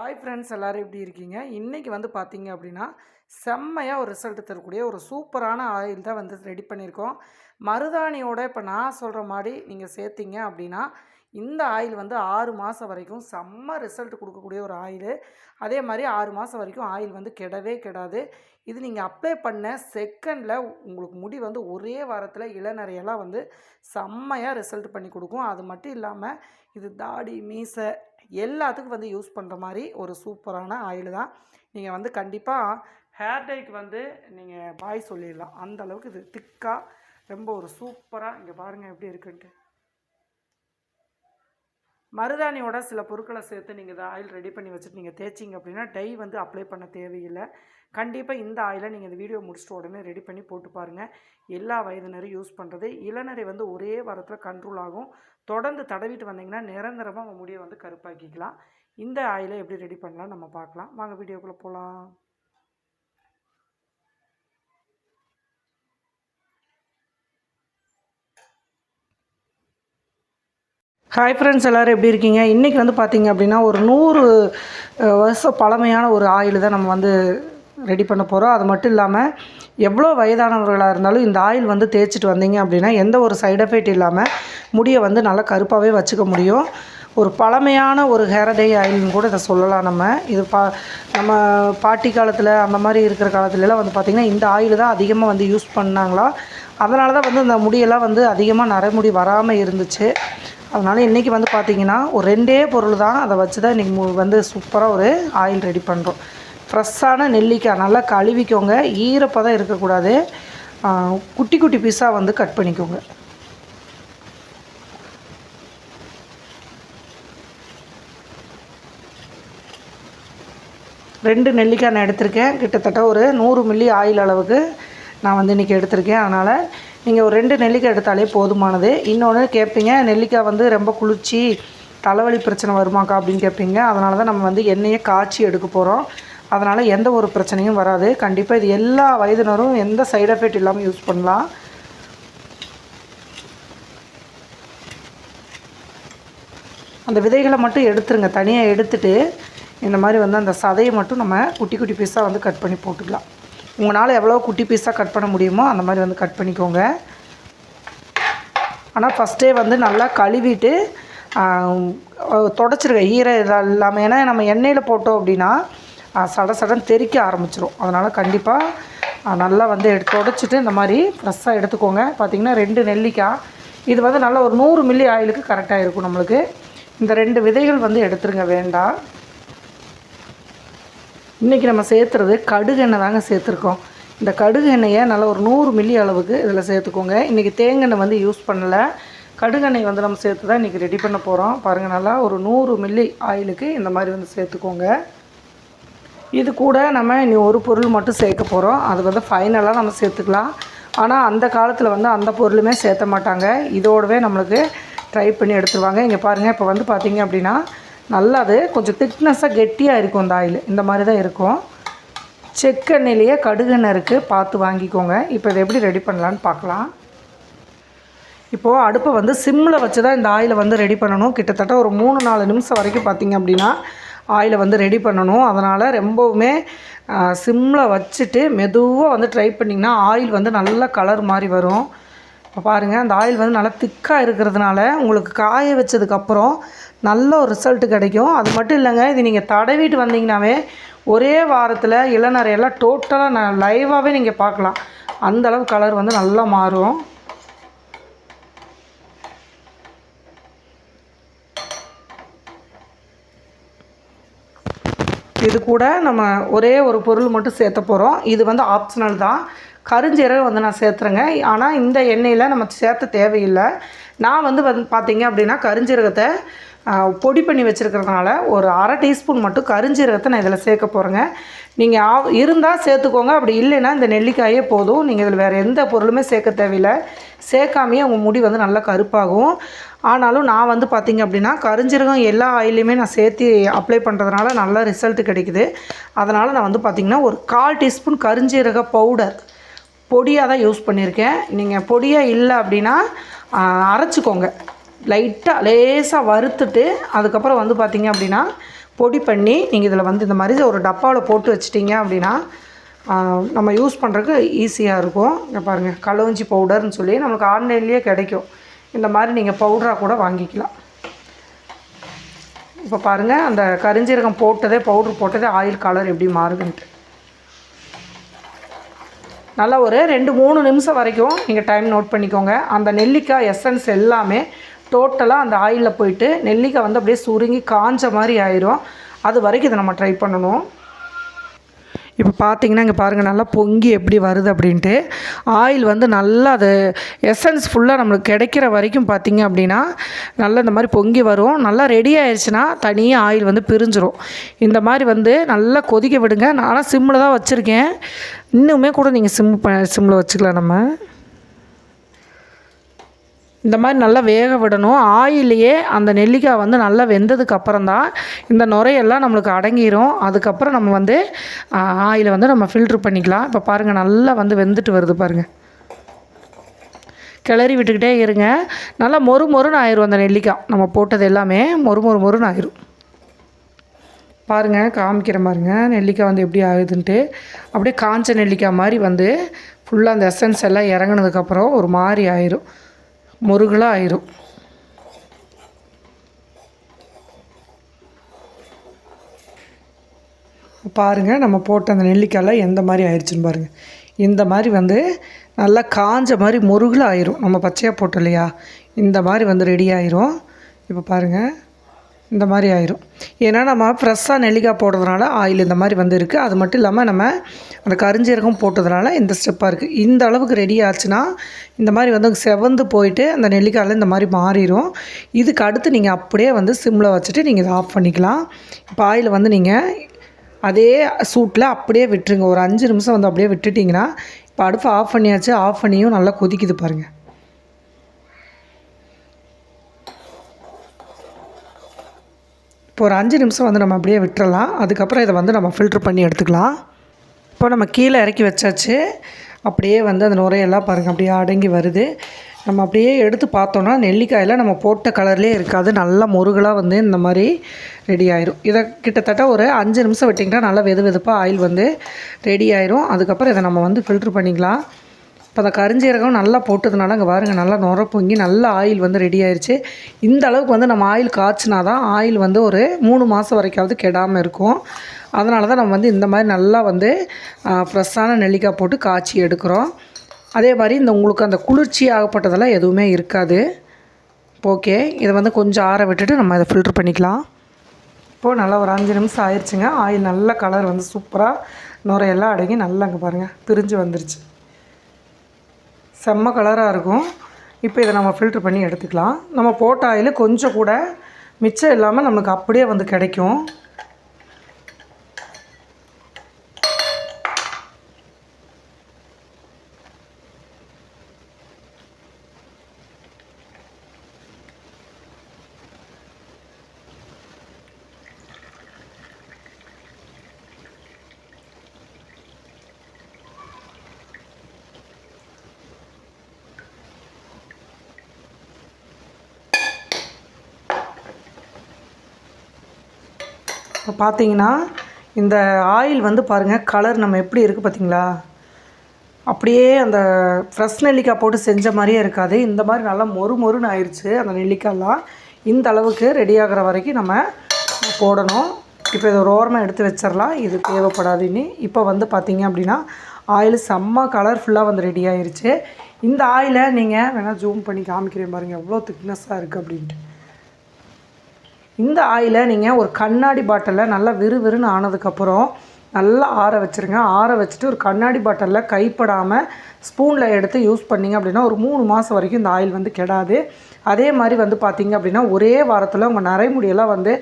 Hi friends எல்லோரும் எப்படி இருக்கீங்க? இன்றைக்கி வந்து பார்த்தீங்க அப்படின்னா செம்மையாக ஒரு ரிசல்ட் தரக்கூடிய ஒரு சூப்பரான ஆயில் தான் வந்து ரெடி பண்ணியிருக்கோம். மருதாணியோட இப்போ நான் சொல்கிற மாதிரி நீங்கள் சேர்த்தீங்க அப்படின்னா இந்த ஆயில் வந்து ஆறு மாதம் வரைக்கும் செம்ம ரிசல்ட் கொடுக்கக்கூடிய ஒரு ஆயில் அதே மாதிரி ஆறு மாதம் வரைக்கும் ஆயில் வந்து கெடவே கெடாது. இது நீங்கள் அப்ளை பண்ண செகண்டில் உங்களுக்கு முடி வந்து ஒரே வாரத்தில் இளநறையெல்லாம் வந்து செம்மையாக ரிசல்ட் பண்ணி கொடுக்கும். அது மட்டும் இல்லாமல் இது தாடி மீசை எல்லாத்துக்கும் வந்து யூஸ் பண்ணுற மாதிரி ஒரு சூப்பரான ஆயில் தான். நீங்கள் வந்து கண்டிப்பாக ஹேர் டைக்கு வந்து நீங்கள் பாய் சொல்லிடலாம். அந்த அளவுக்கு இது திக்காக ரொம்ப ஒரு சூப்பராக இங்கே பாருங்கள் எப்படி இருக்குன்ட்டு. மருதாணியோட சில பொருட்களை சேர்த்து நீங்கள் இந்த ஆயில் ரெடி பண்ணி வச்சுட்டு நீங்கள் தேய்ச்சிங்க அப்படின்னா டை வந்து அப்ளை பண்ண தேவையில்லை. கண்டிப்பாக இந்த ஆயிலை நீங்கள் இந்த வீடியோ முடிச்சுட்டு உடனே ரெடி பண்ணி போட்டு பாருங்கள் எல்லா வயதினரும் யூஸ் பண்ணுறது இளநரை வந்து ஒரே வாரத்தில் கண்ட்ரோல் ஆகும். தொடர்ந்து தடவிட்டு வந்தீங்கன்னா நிரந்தரமாக உங்கள் முடியை வந்து கருப்பாக்கிக்கலாம். இந்த ஆயிலை எப்படி ரெடி பண்ணலாம் நம்ம பார்க்கலாம். வாங்க வீடியோக்குள்ளே போகலாம் ஹாய் ஃப்ரெண்ட்ஸ் எல்லோரும் எப்படி இருக்கீங்க? இன்றைக்கி வந்து பார்த்தீங்க அப்படின்னா ஒரு நூறு வருஷம் பழமையான ஒரு ஆயில் தான் நம்ம வந்து ரெடி பண்ண போகிறோம் அது மட்டும் இல்லாமல் எவ்வளோ வயதானவர்களாக இருந்தாலும் இந்த ஆயில் வந்து தேய்ச்சிட்டு வந்தீங்க அப்படின்னா எந்த ஒரு சைடு எஃபெக்ட் இல்லாமல் முடியை வந்து நல்லா கருப்பாகவே வச்சுக்க முடியும். ஒரு பழமையான ஒரு ஹேர் டே ஆயில்னு கூட இதை சொல்லலாம் நம்ம. இது பா நம்ம பாட்டி காலத்தில் அந்த மாதிரி இருக்கிற காலத்துலலாம் வந்து பார்த்திங்கன்னா இந்த ஆயில் தான் அதிகமாக வந்து யூஸ் பண்ணாங்களா? அதனால தான் வந்து இந்த முடியெல்லாம் வந்து அதிகமாக நரைமுடி வராமல் இருந்துச்சு. அதனால் இன்றைக்கி வந்து பார்த்திங்கன்னா ஒரு ரெண்டே பொருள் தான் அதை வச்சு தான் இன்றைக்கி வந்து சூப்பராக ஒரு ஆயில் ரெடி பண்ணுறோம் ஃப்ரெஷ்ஷான நெல்லிக்காய் நல்லா கழுவிக்கோங்க. ஈரப்பதம் இருக்கக்கூடாது. குட்டி குட்டி பீஸாக வந்து கட் பண்ணிக்கோங்க. ரெண்டு நெல்லிக்காய் நான் எடுத்திருக்கேன். கிட்டத்தட்ட ஒரு நூறு மில்லி ஆயில் அளவுக்கு நான் வந்து இன்றைக்கி எடுத்திருக்கேன். அதனால் நீங்கள் ஒரு ரெண்டு நெல்லிக்காய் எடுத்தாலே போதுமானது. இன்னொன்று கேட்பீங்க நெல்லிக்காய் வந்து ரொம்ப குளிர்ச்சி தலைவலி பிரச்சனை வருமாக்கா அப்படின்னு கேட்பீங்க அதனால தான் நம்ம வந்து எண்ணெயை காய்ச்சி எடுக்க போகிறோம் அதனால் எந்த ஒரு பிரச்சனையும் வராது. கண்டிப்பாக இது எல்லா வயதினரும் எந்த சைடு எஃபெக்ட் இல்லாமல் யூஸ் பண்ணலாம். அந்த விதைகளை மட்டும் எடுத்துருங்க. தனியாக எடுத்துட்டு இந்த மாதிரி வந்து அந்த சதையை மட்டும் நம்ம குட்டி குட்டி பீஸாக வந்து கட் பண்ணி போட்டுக்கலாம். உங்களால் எவ்வளோ குட்டி பீஸாக கட் பண்ண முடியுமோ அந்த மாதிரி வந்து கட் பண்ணிக்கோங்க. ஆனால் ஃபஸ்ட்டே வந்து நல்லா கழுவிட்டு தொடச்சிருங்க. ஈர இல்லாமல் ஏன்னா நம்ம எண்ணெயில் போட்டோம் அப்படின்னா சட சடன் தெறிக்க ஆரம்பிச்சிரும். அதனால் கண்டிப்பாக நல்லா வந்து எடுத்து தொடச்சிட்டு இந்த மாதிரி ஃப்ரெஷ்ஷாக எடுத்துக்கோங்க. பார்த்திங்கன்னா ரெண்டு நெல்லிக்காய். இது வந்து நல்லா ஒரு நூறு மில்லி ஆயிலுக்கு கரெக்டாக இருக்கும் நம்மளுக்கு. இந்த ரெண்டு விதைகள் வந்து எடுத்துருங்க. வேண்டாம். இன்றைக்கி நம்ம சேர்த்துறது கடுகு எண்ணெய் தாங்க சேர்த்துருக்கோம். இந்த கடுகு எண்ணெயை நல்லா ஒரு நூறு மில்லி அளவுக்கு இதில் சேர்த்துக்கோங்க. இன்றைக்கி தேங்காய் வந்து யூஸ் பண்ணலை. கடுகெண்ணெய் வந்து நம்ம சேர்த்து தான் இன்றைக்கி ரெடி பண்ண போகிறோம் பாருங்கள் நல்லா ஒரு நூறு மில்லி ஆயிலுக்கு இந்த மாதிரி வந்து சேர்த்துக்கோங்க. இது கூட நம்ம இனி ஒரு பொருள் மட்டும் சேர்க்க போகிறோம் அது வந்து ஃபைனலாக நம்ம சேர்த்துக்கலாம். ஆனால் அந்த காலத்தில் வந்து அந்த பொருளுமே சேர்த்த மாட்டாங்க. இதோடவே நம்மளுக்கு ட்ரை பண்ணி எடுத்துருவாங்க. இங்கே பாருங்கள் இப்போ வந்து பார்த்திங்க அப்படின்னா நல்லா அது கொஞ்சம் திக்னஸ்ஸாக கெட்டியாக இருக்கும் இந்த ஆயில் இந்த மாதிரி தான் இருக்கும் செக்கெண்ணெயிலேயே கடுகெண்ணெய் இருக்குது பார்த்து வாங்கிக்கோங்க. இப்போ இதை எப்படி ரெடி பண்ணலான்னு பார்க்கலாம். இப்போது அடுப்பை வந்து சிம்மில் வச்சு தான் இந்த ஆயிலை வந்து ரெடி பண்ணணும். கிட்டத்தட்ட ஒரு மூணு நாலு நிமிஷம் வரைக்கும் பார்த்திங்க அப்படின்னா ஆயிலை வந்து ரெடி பண்ணணும். அதனால் ரொம்பவுமே சிம்மில் வச்சுட்டு மெதுவாக வந்து ட்ரை பண்ணிங்கன்னா ஆயில் வந்து நல்ல கலர் மாதிரி வரும். இப்போ பாருங்கள் அந்த ஆயில் வந்து நல்லா திக்காக இருக்கிறதுனால உங்களுக்கு காய வச்சதுக்கப்புறம் நல்ல ஒரு ரிசல்ட் கிடைக்கும். அது மட்டும் இல்லைங்க இது நீங்கள் தடவிட்டு வந்தீங்கன்னாவே ஒரே வாரத்தில் இளநரையெல்லாம் டோட்டலாக நான் லைவாகவே நீங்கள் பார்க்கலாம். அந்த அளவு கலர் வந்து நல்லா மாறும். இது கூட நம்ம ஒரே ஒரு பொருள் மட்டும் சேர்த்த போகிறோம் இது வந்து ஆப்ஷனல் தான். கருஞ்சீரகம் வந்து நான் சேர்த்துறேங்க. ஆனால் இந்த எண்ணெயில் நம்ம சேர்த்த தேவையில்லை. நான் வந்து வந்து பார்த்தீங்க அப்படின்னா கருஞ்சீரகத்தை பொடி பண்ணி வச்சுருக்கிறதுனால ஒரு அரை டீஸ்பூன் மட்டும் கருஞ்சீரகத்தை நான் இதில் சேர்க்க போகிறேங்க நீங்கள் ஆ இருந்தால் சேர்த்துக்கோங்க. அப்படி இல்லைன்னா இந்த நெல்லிக்காயே போதும். நீங்கள் இதில் வேறு எந்த பொருளுமே சேர்க்க தேவையில்லை. சேர்க்காமையே உங்கள் முடி வந்து நல்லா கருப்பாகும். ஆனாலும் நான் வந்து பார்த்திங்க அப்படின்னா கருஞ்சீரகம் எல்லா ஆயிலையுமே நான் சேர்த்து அப்ளை பண்ணுறதுனால நல்ல ரிசல்ட் கிடைக்குது. அதனால் நான் வந்து பார்த்திங்கன்னா ஒரு கால் டீஸ்பூன் கருஞ்சீரக பவுடர் பொடியாக தான் யூஸ் பண்ணியிருக்கேன். நீங்கள் பொடியாக இல்லை அப்படின்னா அரைச்சிக்கோங்க. லைட்டாக லேசாக வறுத்துட்டு அதுக்கப்புறம் வந்து பார்த்திங்க அப்படின்னா பொடி பண்ணி நீங்கள் இதில் வந்து இந்த மாதிரி ஒரு டப்பாவில் போட்டு வச்சிட்டிங்க அப்படின்னா நம்ம யூஸ் பண்ணுறதுக்கு ஈஸியாக இருக்கும். இங்கே பாருங்கள் களவஞ்சி பவுடர்னு சொல்லி நமக்கு ஆன்லைன்லேயே கிடைக்கும். இந்த மாதிரி நீங்கள் பவுடராக கூட வாங்கிக்கலாம். இப்போ பாருங்கள் அந்த கரிஞ்சீரகம் போட்டதே பவுட்ரு போட்டதே ஆயில் கலர் எப்படி மாறுதுன்ட்டு. நல்லா ஒரு ரெண்டு மூணு நிமிஷம் வரைக்கும் நீங்கள் டைம் நோட் பண்ணிக்கோங்க. அந்த நெல்லிக்காய் எசன்ஸ் எல்லாமே டோட்டலாக அந்த ஆயிலில் போயிட்டு நெல்லிக்காய் வந்து அப்படியே சுருங்கி காஞ்ச மாதிரி ஆயிரும். அது வரைக்கும் இதை நம்ம ட்ரை பண்ணணும். இப்போ பார்த்தீங்கன்னா இங்கே பாருங்கள் நல்லா பொங்கி எப்படி வருது அப்படின்ட்டு. ஆயில் வந்து நல்லா அது எசன்ஸ் ஃபுல்லாக நம்மளுக்கு கிடைக்கிற வரைக்கும் பார்த்தீங்க அப்படின்னா நல்லா இந்த மாதிரி பொங்கி வரும். நல்லா ரெடி ஆயிடுச்சுன்னா தனியாக ஆயில் வந்து பிரிஞ்சிரும். இந்த மாதிரி வந்து நல்லா கொதிக்க விடுங்க. நானும் சிம்மில் தான் வச்சுருக்கேன். இன்னுமே கூட நீங்கள் சிம் ப சிம்மில் வச்சுக்கலாம் நம்ம. இந்த மாதிரி நல்லா வேக விடணும். ஆயிலையே அந்த நெல்லிக்காய் வந்து நல்லா வெந்ததுக்கு அப்புறம் தான் இந்த நுரையெல்லாம் நம்மளுக்கு அடங்கிரும். அதுக்கப்புறம் நம்ம வந்து ஆயிலை வந்து நம்ம ஃபில்ட்ரு பண்ணிக்கலாம். இப்போ பாருங்கள் நல்லா வந்து வெந்துட்டு வருது பாருங்கள் கிளறி விட்டுக்கிட்டே இருங்க. நல்லா மொறு மொறுன்னு ஆயிரும் அந்த நெல்லிக்காய். நம்ம போட்டது எல்லாமே மொறு மொறு மொறுன்னு ஆயிரும். பாருங்கள் காமிக்கிற மாதிரிங்க நெல்லிக்காய் வந்து எப்படி ஆகுதுன்ட்டு. அப்படியே காஞ்ச நெல்லிக்காய் மாதிரி வந்து ஃபுல்லாக அந்த எசன்ஸ் எல்லாம் இறங்குனதுக்கப்புறம் ஒரு மாதிரி ஆயிரும். முருகலாக ஆயிரும் பாருங்கள் நம்ம போட்ட அந்த நெல்லிக்காயில் எந்த மாதிரி ஆயிடுச்சுன்னு பாருங்கள் இந்த மாதிரி வந்து நல்லா காஞ்ச மாதிரி முருகில் ஆயிரும் நம்ம பச்சையாக போட்டோம் இல்லையா? இந்த மாதிரி வந்து ரெடி ஆயிரும். இப்போ பாருங்கள் இந்த மாதிரி ஆயிரும். ஏன்னா நம்ம ஃப்ரெஷ்ஷாக நெல்லிக்காய் போடுறதுனால ஆயில் இந்த மாதிரி வந்து இருக்குது அது மட்டும் இல்லாமல் நம்ம அந்த கரிஞ்சீரகம் போட்டதுனால இந்த ஸ்டெப்பாக இருக்குது இந்த அளவுக்கு ரெடி ஆச்சுன்னா இந்த மாதிரி வந்து செவந்து போயிட்டு அந்த நெல்லிக்காயில் இந்த மாதிரி மாறிடும் இதுக்கு அடுத்து நீங்கள் அப்படியே வந்து சிம்மில் வச்சுட்டு நீங்கள் இதை ஆஃப் பண்ணிக்கலாம். இப்போ ஆயில் வந்து நீங்கள் அதே சூட்டில் அப்படியே விட்டுருங்க. ஒரு அஞ்சு நிமிஷம் வந்து அப்படியே விட்டுட்டிங்கன்னா இப்போ அடுப்பு ஆஃப் பண்ணியாச்சு. ஆஃப் பண்ணியும் நல்லா கொதிக்குது பாருங்கள் இப்போ ஒரு அஞ்சு நிமிஷம் வந்து நம்ம அப்படியே விட்டுறலாம். அதுக்கப்புறம் இதை வந்து நம்ம ஃபில்ட்ரு பண்ணி எடுத்துக்கலாம். இப்போ நம்ம கீழே இறக்கி வச்சாச்சு. அப்படியே வந்து அந்த நுரையெல்லாம் பாருங்கள் அப்படியே அடங்கி வருது. நம்ம அப்படியே எடுத்து பார்த்தோன்னா நெல்லிக்காயில் நம்ம போட்ட கலர்லேயே இருக்காது. நல்லா முருகலாக வந்து இந்த மாதிரி ரெடி ஆயிரும். இதை கிட்டத்தட்ட ஒரு அஞ்சு நிமிஷம் விட்டிங்கன்னா நல்லா வெது வெதுப்பாக ஆயில் வந்து ரெடி ஆயிரும். அதுக்கப்புறம் இதை நம்ம வந்து ஃபில்ட்ரு பண்ணிக்கலாம். இப்போ அந்த கரிஞ்சீரகம் நல்லா போட்டதுனால அங்கே பாருங்கள் நல்லா நுர பொங்கி நல்ல ஆயில் வந்து ரெடி ஆயிடுச்சு இந்த அளவுக்கு வந்து நம்ம ஆயில் காய்ச்சினா தான் ஆயில் வந்து ஒரு மூணு மாதம் வரைக்காவது கெடாமல் இருக்கும். அதனால தான் நம்ம வந்து இந்த மாதிரி நல்லா வந்து ஃப்ரெஷ்ஷான நெல்லிக்காய் போட்டு காய்ச்சி எடுக்கிறோம். அதே மாதிரி இந்த உங்களுக்கு அந்த குளிர்ச்சி ஆகப்பட்டதெல்லாம் எதுவுமே இருக்காது. ஓகே இதை வந்து கொஞ்சம் ஆற விட்டுட்டு நம்ம இதை ஃபில்ட்ரு பண்ணிக்கலாம். இப்போது நல்லா ஒரு அஞ்சு நிமிஷம் ஆயிடுச்சுங்க ஆயில் நல்ல கலர் வந்து சூப்பராக நுரையெல்லாம் அடங்கி நல்லா அங்கே பாருங்கள் பிரிஞ்சு வந்துருச்சு. செம்ம கலராக இருக்கும். இப்போ இதை நம்ம ஃபில்ட்ரு பண்ணி எடுத்துக்கலாம். நம்ம போட்ட ஆயில் கொஞ்சம் கூட மிச்சம் இல்லாமல் நமக்கு அப்படியே வந்து கிடைக்கும். பார்த்தீங்கன்னா இந்த ஆயில் வந்து பாருங்கள் கலர் நம்ம எப்படி இருக்குது பார்த்தீங்களா அப்படியே அந்த ஃப்ரெஷ் நெல்லிக்காய் போட்டு செஞ்ச மாதிரியே இருக்காது. இந்த மாதிரி நல்லா மொறு மொறுன்னு ஆயிடுச்சு அந்த நெல்லிக்காய்லாம். இந்த அளவுக்கு ரெடி ஆகிற வரைக்கும் நம்ம போடணும். இப்போ இதை ஒரு ஓரமாக எடுத்து வச்சிடலாம். இது தேவைப்படாது இனி. இப்போ வந்து பார்த்தீங்க அப்படின்னா ஆயில் செம்ம கலர்ஃபுல்லாக வந்து ரெடி ஆயிடுச்சு இந்த ஆயிலை நீங்கள் வேணால் ஜூம் பண்ணி காமிக்கிறேன் பாருங்கள் எவ்வளோ திக்னஸ்ஸாக இருக்குது அப்படின்ட்டு. இந்த ஆயிலை நீங்கள் ஒரு கண்ணாடி பாட்டிலில் நல்லா விறுவிறுன்னு ஆனதுக்கப்புறம் நல்லா ஆற வச்சுருங்க. ஆற வச்சுட்டு ஒரு கண்ணாடி பாட்டிலில் கைப்படாமல் ஸ்பூனில் எடுத்து யூஸ் பண்ணிங்க அப்படின்னா ஒரு மூணு மாதம் வரைக்கும் இந்த ஆயில் வந்து கெடாது. அதே மாதிரி வந்து பார்த்திங்க அப்படின்னா ஒரே வாரத்தில் உங்கள் நரைமுடியெல்லாம் வந்து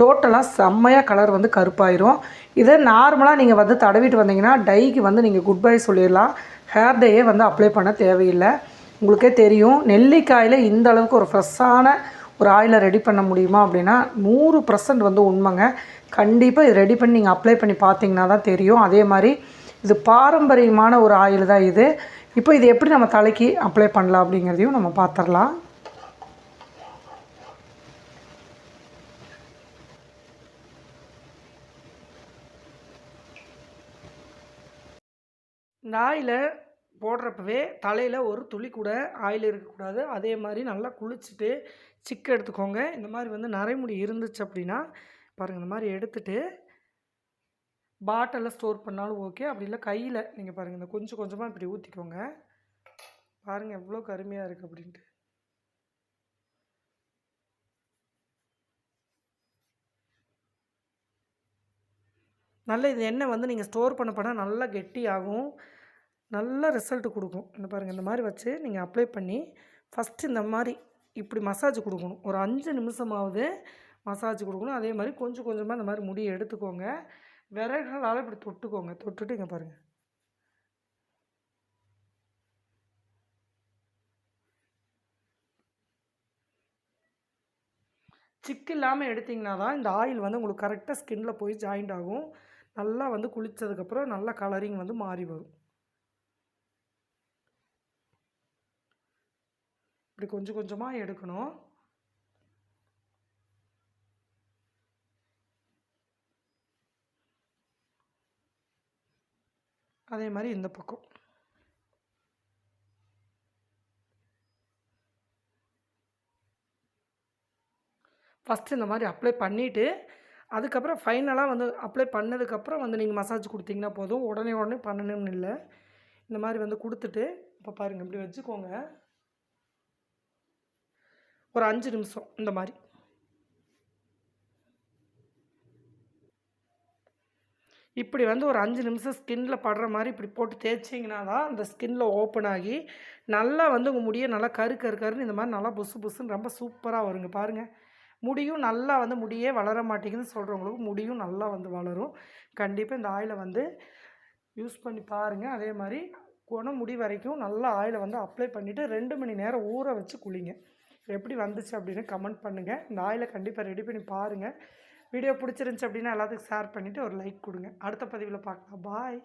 டோட்டலாக செம்மையாக கலர் வந்து கருப்பாயிரும். இதை நார்மலாக நீங்கள் வந்து தடவிட்டு வந்தீங்கன்னா டைக்கு வந்து நீங்கள் குட் பை சொல்லிடலாம் ஹேர் டேயே வந்து அப்ளை பண்ண தேவையில்லை. உங்களுக்கே தெரியும் நெல்லிக்காயில் இந்த அளவுக்கு ஒரு ஃப்ரெஷ்ஷான ஒரு ஆயிலை ரெடி பண்ண முடியுமா அப்படின்னா நூறு பர்சன்ட் வந்து உண்மைங்க. கண்டிப்பாக இது ரெடி பண்ணி நீங்கள் அப்ளை பண்ணி பார்த்தீங்கன்னா தான் தெரியும். அதே மாதிரி இது பாரம்பரியமான ஒரு ஆயில் தான் இது. இப்போ இது எப்படி நம்ம தலைக்கு அப்ளை பண்ணலாம் அப்படிங்கிறதையும் நம்ம பார்த்துடலாம். இந்த ஆயிலை போடுறப்பவே தலையில் ஒரு துளி கூட ஆயில் இருக்கக்கூடாது. அதே மாதிரி நல்லா குளிச்சுட்டு சிக்கு எடுத்துக்கோங்க. இந்த மாதிரி வந்து நரைமுடி இருந்துச்சு அப்படின்னா பாருங்கள் இந்த மாதிரி எடுத்துட்டு பாட்டிலில் ஸ்டோர் பண்ணாலும் ஓகே. அப்படி இல்லை கையில் நீங்கள் பாருங்கள் இந்த கொஞ்சம் கொஞ்சமாக இப்படி ஊற்றிக்கோங்க பாருங்கள் எவ்வளோ கருமையாக இருக்குது அப்படின்ட்டு. நல்ல இது எண்ணெய் வந்து நீங்கள் ஸ்டோர் பண்ண போனால் நல்லா கெட்டியாகும். நல்ல ரிசல்ட் கொடுக்கும். இந்த பாருங்கள் இந்த மாதிரி வச்சு நீங்கள் அப்ளை பண்ணி ஃபஸ்ட்டு இந்த மாதிரி இப்படி மசாஜ் கொடுக்கணும். ஒரு அஞ்சு நிமிஷமாவது மசாஜ் கொடுக்கணும். அதே மாதிரி கொஞ்சம் கொஞ்சமாக இந்த மாதிரி முடியை எடுத்துக்கோங்க. விரல்களால் இப்படி தொட்டுக்கோங்க. தொட்டுட்டு இங்கே பாருங்கள் சிக்கு இல்லாமல் எடுத்திங்கன்னா தான் இந்த ஆயில் வந்து உங்களுக்கு கரெக்டாக ஸ்கின்னில் போய் ஜாயிண்ட் ஆகும். நல்லா வந்து குளித்ததுக்கப்புறம் நல்லா கலரிங் வந்து மாறி வரும். இப்படி கொஞ்சம் கொஞ்சமாக எடுக்கணும். அதே மாதிரி இந்த பக்கம். ஃபஸ்ட்டு இந்த மாதிரி அப்ளை பண்ணிவிட்டு அதுக்கப்புறம் ஃபைனலாக வந்து அப்ளை பண்ணதுக்கப்புறம் வந்து நீங்கள் மசாஜ் கொடுத்தீங்கன்னா போதும். உடனே உடனே பண்ணணும்னு இல்லை. இந்த மாதிரி வந்து கொடுத்துட்டு இப்போ பாருங்கள் இப்படி வச்சுக்கோங்க. ஒரு அஞ்சு நிமிஷம் இந்த மாதிரி. இப்படி வந்து ஒரு அஞ்சு நிமிஷம் ஸ்கின்ல படுற மாதிரி இப்படி போட்டு தேய்ச்சிங்கன்னா தான் அந்த ஸ்கின்ல ஓப்பன் ஆகி நல்லா வந்து உங்கள் முடியை நல்லா கரு கரு கருன்னு இந்த மாதிரி நல்லா புசு புசுன்னு ரொம்ப சூப்பராக வருங்க. பாருங்கள் முடியும் நல்லா வந்து முடியே வளர மாட்டேங்குதுன்னு சொல்கிறவங்களுக்கு முடியும் நல்லா வந்து வளரும். கண்டிப்பாக இந்த ஆயிலை வந்து யூஸ் பண்ணி பாருங்கள் அதே மாதிரி குணம் முடி வரைக்கும் நல்லா ஆயிலை வந்து அப்ளை பண்ணிவிட்டு ரெண்டு மணி நேரம் ஊற வச்சு குளிங்க. எப்படி வந்துச்சு அப்படின்னு கமெண்ட் பண்ணுங்கள் இந்த ஆயிலை கண்டிப்பாக ரெடி பண்ணி பாருங்கள் வீடியோ பிடிச்சிருந்துச்சி அப்படின்னா எல்லாத்துக்கும் ஷேர் பண்ணிவிட்டு ஒரு லைக் கொடுங்க. அடுத்த பதிவில் பார்க்கலாம். பாய்